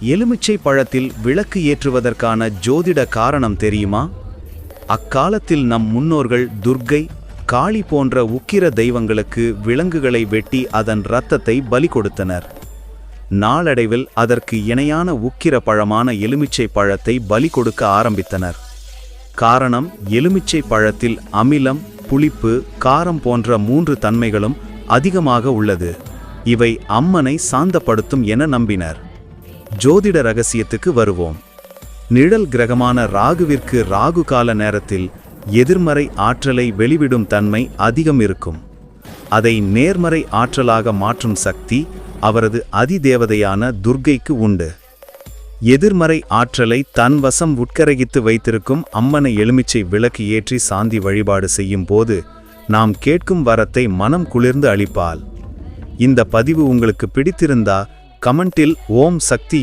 எலுமிச்சை பழத்தில் விளக்கு ஏற்றுவதற்கான ஜோதிட காரணம் தெரியுமா? அக்காலத்தில் நம் முன்னோர்கள் துர்க்கை காளி போன்ற உக்கிர தெய்வங்களுக்கு விலங்குகளை வெட்டி அதன் இரத்தத்தை பலி கொடுத்தனர். நாளடைவில் அதற்கு இணையான உக்கிர பழமான எலுமிச்சை பழத்தை பலி கொடுக்க ஆரம்பித்தனர். காரணம் எலுமிச்சை பழத்தில் அமிலம் புளிப்பு காரம் போன்ற மூன்று தன்மைகளும் அதிகமாக உள்ளது. இவை அம்மனை சாந்தப்படுத்தும் என நம்பினர். ஜோதிட ரகசியத்துக்கு வருவோம். நிழல் கிரகமான ராகுவிற்கு ராகு கால நேரத்தில் எதிர்மறை ஆற்றலை வெளிவிடும் தன்மை அதிகம் இருக்கும். அதை நேர்மறை ஆற்றலாக மாற்றும் சக்தி அவரது அதிதேவதையான துர்க்கைக்கு உண்டு. எதிர்மறை ஆற்றலை தன் வசம் உட்கரகித்து வைத்திருக்கும் அம்மனை எலுமிச்சை விளக்கு ஏற்றி சாந்தி வழிபாடு செய்யும் போது நாம் கேட்கும் வரத்தை மனம் குளிர்ந்து அளிப்பாள். இந்த பதிவு உங்களுக்கு பிடித்திருந்தா கமெண்டில் ஓம் சக்தி